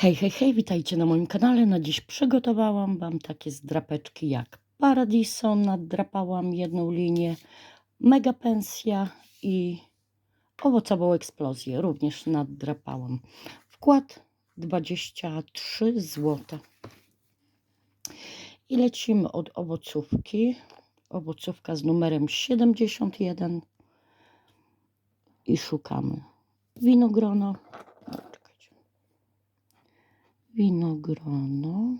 Hej, hej, hej, witajcie na moim kanale. Na dziś przygotowałam Wam takie zdrapeczki jak Paradiso, naddrapałam jedną linię, Mega Pensja i owocową eksplozję również naddrapałam. Wkład 23 zł. I lecimy od owocówki. Owocówka z numerem 71 i szukamy winogrono. Winogrono.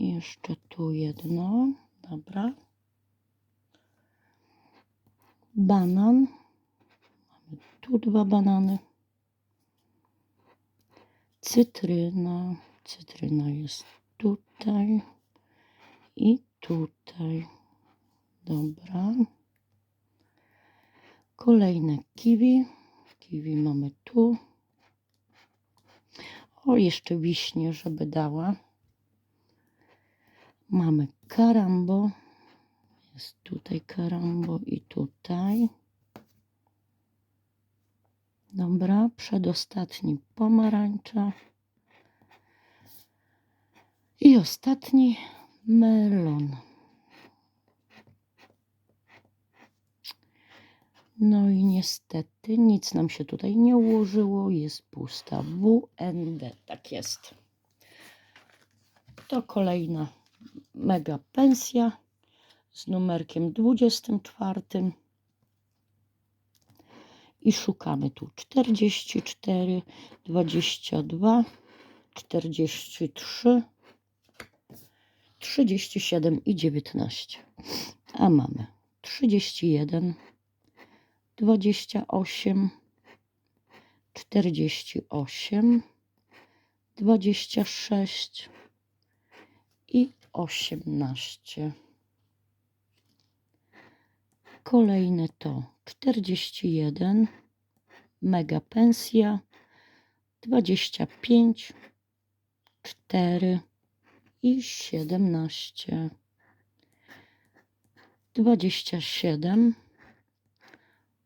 Jeszcze tu jedno. Dobra. Banan. Mamy tu dwa banany. Cytryna. Cytryna jest tutaj i tutaj. Dobra. Kolejne kiwi. Kiwi mamy tu. O, jeszcze wiśnie, żeby dała. Mamy karambo. Jest tutaj karambo i tutaj. Dobra, przedostatni pomarańcza. I ostatni melon. No i niestety nic nam się tutaj nie ułożyło, jest pusta WND, tak jest. To kolejna mega pensja z numerkiem 24 i szukamy tu 44, 22, 43, 37 i 19. A mamy 31, 28, 48, 26 i 18. Kolejne to 41, mega pensja, 25, 4 i 17. 27,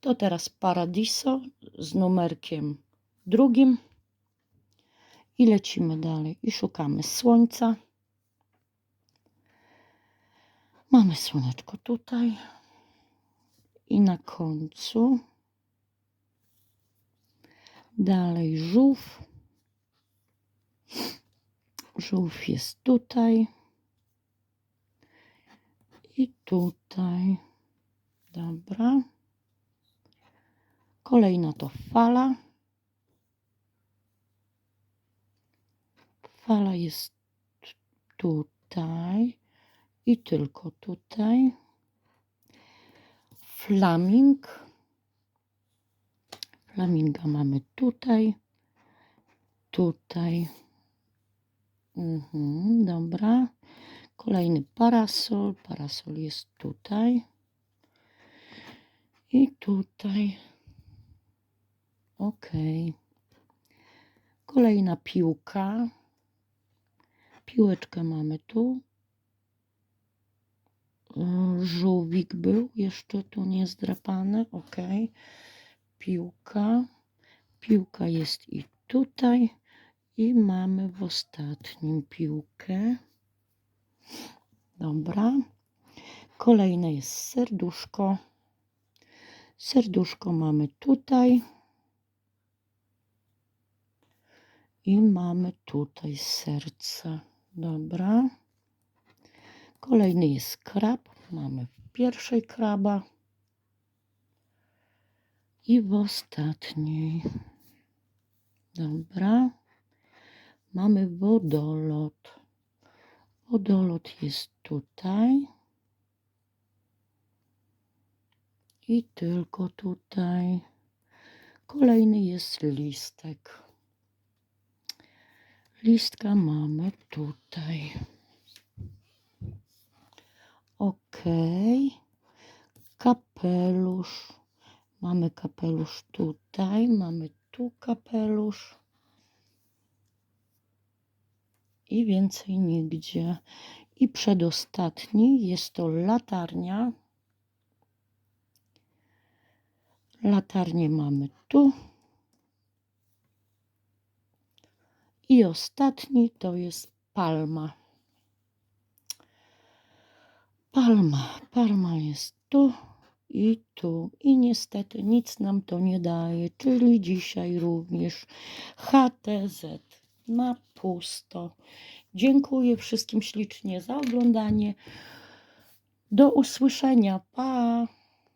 To teraz Paradiso z numerkiem drugim. I lecimy dalej i szukamy słońca. Mamy słoneczko tutaj. I na końcu dalej żółw. Żółw jest tutaj. I tutaj. Dobra. Kolejna to fala. Fala jest tutaj i tylko tutaj. Flaming. Flaminga mamy tutaj, tutaj. Mhm, dobra. Kolejny parasol. Parasol jest tutaj. I tutaj. Ok. Kolejna piłka. Piłeczkę mamy tu. Żółwik był jeszcze tu niezdrapany. Ok. Piłka. Piłka jest i tutaj. I mamy w ostatnim piłkę. Dobra. Kolejne jest serduszko. Serduszko mamy tutaj. I mamy tutaj serce. Dobra. Kolejny jest krab. Mamy w pierwszej kraba. I w ostatniej. Dobra. Mamy wodolot. Wodolot jest tutaj. I tylko tutaj. Kolejny jest listek. Listka mamy tutaj. Ok. Kapelusz. Mamy kapelusz tutaj, mamy tu kapelusz. I więcej nigdzie. I przedostatni jest to latarnia. Latarnię mamy tu. I ostatni to jest palma. Palma. Palma jest tu i tu. I niestety nic nam to nie daje, czyli dzisiaj również HTZ na pusto. Dziękuję wszystkim ślicznie za oglądanie. Do usłyszenia. Pa!